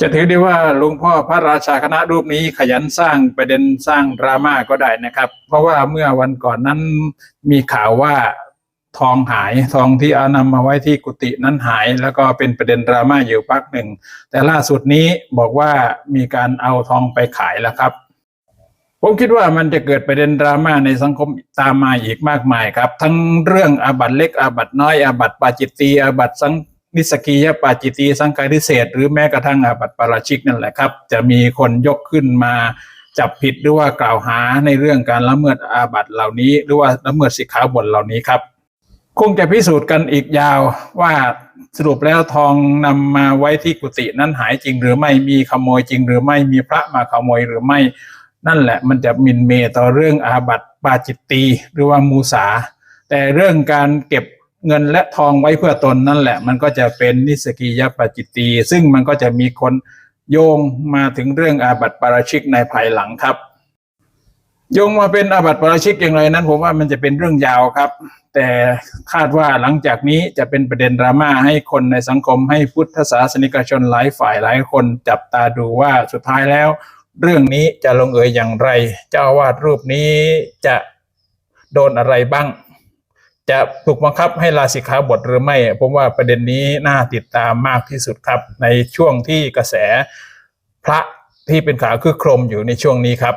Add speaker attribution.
Speaker 1: จะถือได้ว่าหลวงพ่อพระราชาคณะรูปนี้ขยันสร้างประเด็นสร้างดราม่าก็ได้นะครับ เพราะว่าเมื่อวันก่อนนั้นมีข่าวว่าทองหายทองที่เอานำมาไว้ที่กุฏินั้นหาย แล้วก็เป็นประเด็นดราม่าอยู่พักหนึ่ง แต่ล่าสุดนี้บอกว่ามีการเอาทองไปขายแล้วครับ ผมคิดว่ามันจะเกิดประเด็นดราม่าในสังคมตามมาอีกมากมายครับ ทั้งเรื่องอาบัตเล็กอาบัตน้อยอาบัตปาจิตตีอาบัตสัง นิสกียปาจิตีสังการิเศษหรือแม้กระทั่งอาบัตปาราชิกนั่นแหละครับ จะมีคนยกขึ้นมาจับผิดหรือว่ากล่าวหาในเรื่องการละเมิดอาบัตเหล่านี้ หรือว่าละเมิดสิกขาบทเหล่านี้ครับคงจะพิสูจน์กันอีกยาวว่าสรุปแล้วทองนำมาไว้ที่กุฏินั้นหายจริง หรือไม่มีขโมยจริง หรือไม่มีพระมาขโมยหรือไม่ นั่นแหละมันจะมินเมต่อเรื่องอาบัติปาจิตตีหรือว่ามูสา แต่เรื่องการเก็บ เงินและทองไว้เพื่อตนนั่นแหละ มันก็จะเป็นนิสกียปจิตตีซึ่งมันก็จะมีคนโยงมาถึงเรื่องอาบัติปาราชิกในภายหลังครับ โยงมาเป็นอาบัติปาราชิกอย่างไรนั้น ผมว่ามันจะเป็นเรื่องยาวครับ แต่คาดว่าหลังจากนี้จะเป็นประเด็นดราม่าให้คนในสังคมให้พุทธศาสนิกชนหลายฝ่ายหลายคนจับตาดูว่าสุดท้ายแล้ว เรื่องนี้จะลงเอยอย่างไร เจ้าวาดรูปนี้จะโดนอะไรบ้าง จะถูกบังคับให้ลาสิกขาบทหรือไม่ ผมว่าประเด็นนี้น่าติดตามมากที่สุดครับ ในช่วงที่กระแสพระที่เป็นขาคือโครมอยู่ในช่วงนี้ครับ